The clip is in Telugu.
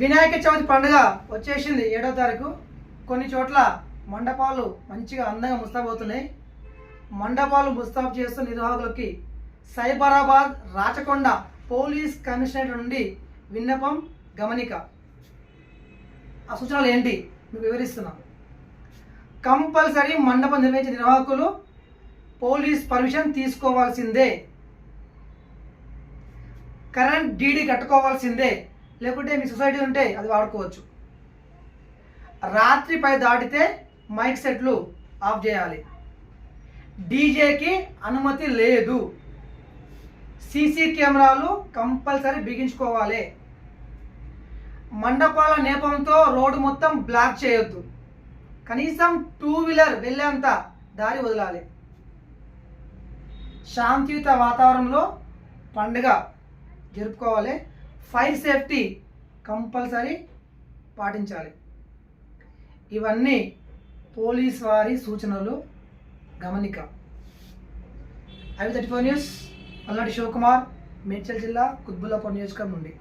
వినాయక చవితి పండుగ వచ్చేసింది ఏడో తారీఖు. కొన్ని చోట్ల మండపాలు మంచిగా అందంగా ముస్తాబవుతున్నాయి. మండపాలు ముస్తాబు చేస్తున్న నిర్వాహకులకి సైబరాబాద్ రాచకొండ పోలీస్ కమిషనరేట్ నుండి విన్నపం గమనిక. ఆ సూచనలు ఏంటి? మీకు వివరిస్తున్నాం. కంపల్సరీ మండపం నిర్వహించే నిర్వాహకులు పోలీస్ పర్మిషన్ తీసుకోవాల్సిందే. కరెంట్ డీడీ కట్టుకోవాల్సిందే. లేకుంటే మీ సొసైటీ ఉంటే అది వాడుకోవచ్చు. రాత్రి పై దాటితే మైక్ సెట్లు ఆఫ్ చేయాలి. డీజేకి అనుమతి లేదు. సీసీ కెమెరాలు కంపల్సరీ బిగించుకోవాలి. మండపాల నేపంతో రోడ్డు మొత్తం బ్లాక్ చేయొద్దు. కనీసం టూ వీలర్ వెళ్ళేంత దారి వదలాలి. శాంతియుత వాతావరణంలో పండుగ జరుపుకోవాలి. ఫైర్ సేఫ్టీ కంపల్సరీ పాటించాలి. ఇవన్నీ పోలీస్ వారి సూచనలు. గమనిక. అవి థర్టీ ఫోర్ న్యూస్ పల్నాటి శివకుమార్ మేడ్చల్ జిల్లా కుత్బుల్లాపూర్ నియోజకవర్గం నుండి.